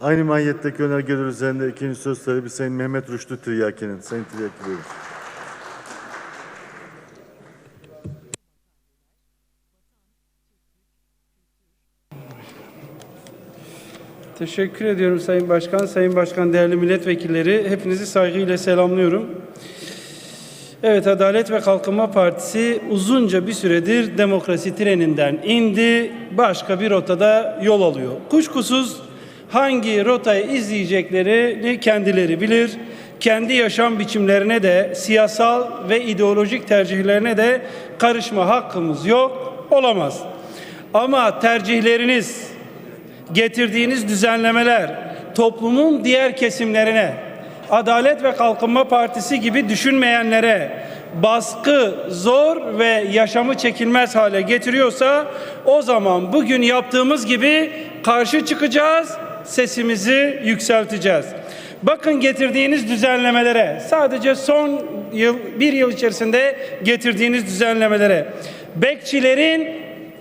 Aynı mahiyetteki önergeler üzerinde ikinci söz sahibi Sayın Mehmet Rüştü Tiryaki'nin. Sayın Tiryaki buyurun. Teşekkür ediyorum Sayın Başkan, Sayın Başkan, değerli milletvekilleri. Hepinizi saygıyla selamlıyorum. Evet, Adalet ve Kalkınma Partisi uzunca bir süredir demokrasi treninden indi, başka bir rotada yol alıyor. Kuşkusuz hangi rotayı izleyeceklerini kendileri bilir. Kendi yaşam biçimlerine de, siyasal ve ideolojik tercihlerine de karışma hakkımız yok, olamaz. Ama tercihleriniz, getirdiğiniz düzenlemeler toplumun diğer kesimlerine, Adalet ve Kalkınma Partisi gibi düşünmeyenlere baskı, zor ve yaşamı çekilmez hale getiriyorsa o zaman bugün yaptığımız gibi karşı çıkacağız, sesimizi yükselteceğiz. Bakın getirdiğiniz düzenlemelere, sadece son yıl, bir yıl içerisinde getirdiğiniz düzenlemelere, bekçilerin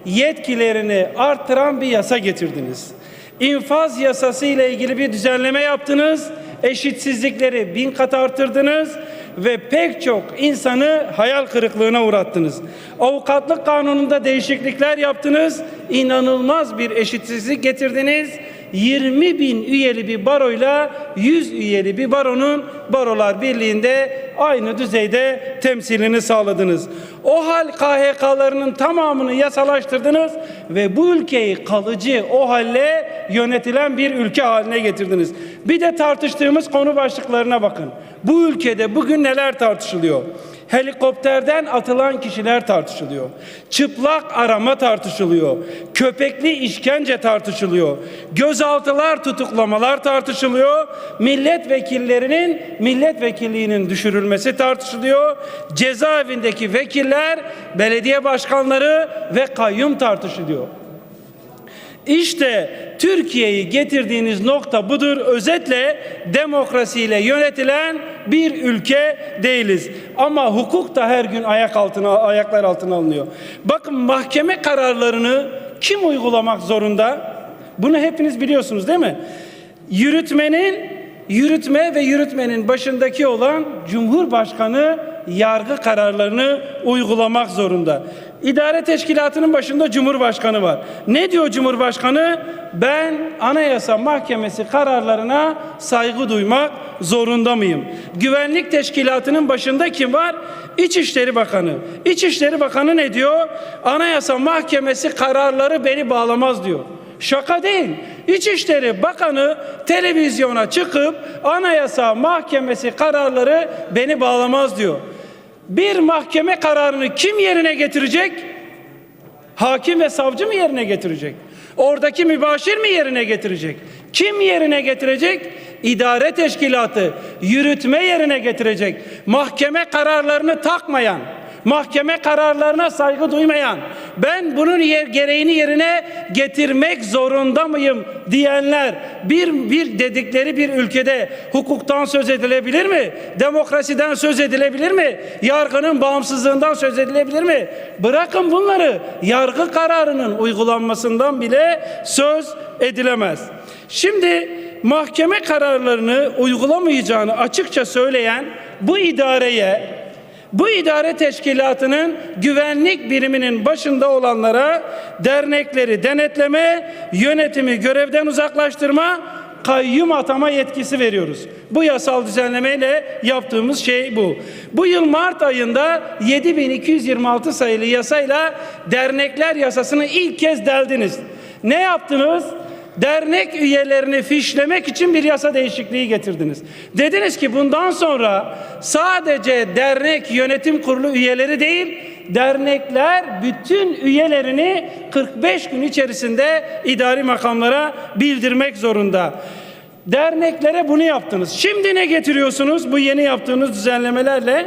yetkilerini artıran bir yasa getirdiniz. İnfaz yasası ile ilgili bir düzenleme yaptınız. Eşitsizlikleri bin kat artırdınız ve pek çok insanı hayal kırıklığına uğrattınız. Avukatlık kanununda değişiklikler yaptınız. İnanılmaz bir eşitsizlik getirdiniz. 20 bin üyeli bir baroyla 100 üyeli bir baronun barolar birliğinde aynı düzeyde temsilini sağladınız. O hal KHK'larının tamamını yasalaştırdınız ve bu ülkeyi kalıcı o halle yönetilen bir ülke haline getirdiniz. Bir de tartıştığımız konu başlıklarına bakın. Bu ülkede bugün neler tartışılıyor? Helikopterden atılan kişiler tartışılıyor. Çıplak arama tartışılıyor. Köpekli işkence tartışılıyor. Gözaltılar, tutuklamalar tartışılıyor. Milletvekillerinin milletvekilliğinin düşürülmesi tartışılıyor. Cezaevindeki vekiller, belediye başkanları ve kayyum tartışılıyor. İşte Türkiye'yi getirdiğiniz nokta budur. Özetle demokrasiyle yönetilen bir ülke değiliz. Ama hukuk da her gün ayak altına ayaklar altına alınıyor. Bakın mahkeme kararlarını kim uygulamak zorunda? Bunu hepiniz biliyorsunuz değil mi? Yürütmenin yürütme ve yürütmenin başındaki olan Cumhurbaşkanı yargı kararlarını uygulamak zorunda. İdare teşkilatının başında Cumhurbaşkanı var. Ne diyor Cumhurbaşkanı? Ben Anayasa Mahkemesi kararlarına saygı duymak zorunda mıyım? Güvenlik teşkilatının başında kim var? İçişleri Bakanı. İçişleri Bakanı ne diyor? Anayasa Mahkemesi kararları beni bağlamaz diyor. Şaka değil. İçişleri Bakanı televizyona çıkıp Anayasa Mahkemesi kararları beni bağlamaz diyor. Bir mahkeme kararını kim yerine getirecek? Hakim ve savcı mı yerine getirecek? Oradaki mübaşir mi yerine getirecek? Kim yerine getirecek? İdare teşkilatı, yürütme yerine getirecek. Mahkeme kararlarını takmayan, mahkeme kararlarına saygı duymayan, ben bunun yer, gereğini yerine getirmek zorunda mıyım diyenler bir, bir dedikleri bir ülkede hukuktan söz edilebilir mi? Demokrasiden söz edilebilir mi? Yargının bağımsızlığından söz edilebilir mi? Bırakın bunları yargı kararının uygulanmasından bile söz edilemez. Şimdi mahkeme kararlarını uygulamayacağını açıkça söyleyen bu idareye bu idare teşkilatının güvenlik biriminin başında olanlara dernekleri denetleme, yönetimi görevden uzaklaştırma, kayyum atama yetkisi veriyoruz. Bu yasal düzenlemeyle yaptığımız şey bu. Bu yıl Mart ayında 7226 sayılı yasayla dernekler yasasını ilk kez deldiniz. Ne yaptınız? Dernek üyelerini fişlemek için bir yasa değişikliği getirdiniz. Dediniz ki bundan sonra sadece dernek yönetim kurulu üyeleri değil, dernekler bütün üyelerini 45 gün içerisinde idari makamlara bildirmek zorunda. Derneklere bunu yaptınız. Şimdi ne getiriyorsunuz bu yeni yaptığınız düzenlemelerle?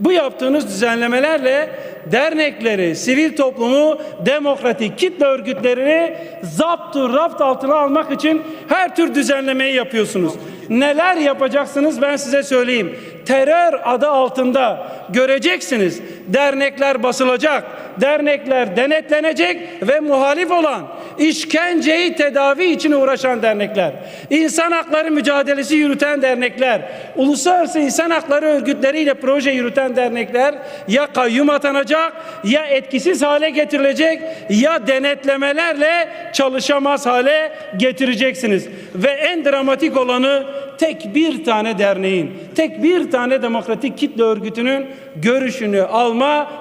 Bu yaptığınız düzenlemelerle dernekleri, sivil toplumu, demokratik kitle örgütlerini zaptı, rapt altına almak için her tür düzenlemeyi yapıyorsunuz. Neler yapacaksınız ben size söyleyeyim. Terör adı altında göreceksiniz. Dernekler basılacak, dernekler denetlenecek ve muhalif olan işkenceyi tedavi için uğraşan dernekler, insan hakları mücadelesi yürüten dernekler, uluslararası insan hakları örgütleriyle proje yürüten dernekler ya kayyum atanacak ya etkisiz hale getirilecek ya denetlemelerle çalışamaz hale getireceksiniz. Ve en dramatik olanı tek bir tane derneğin, tek bir tane demokratik kitle örgütünün görüşünü alma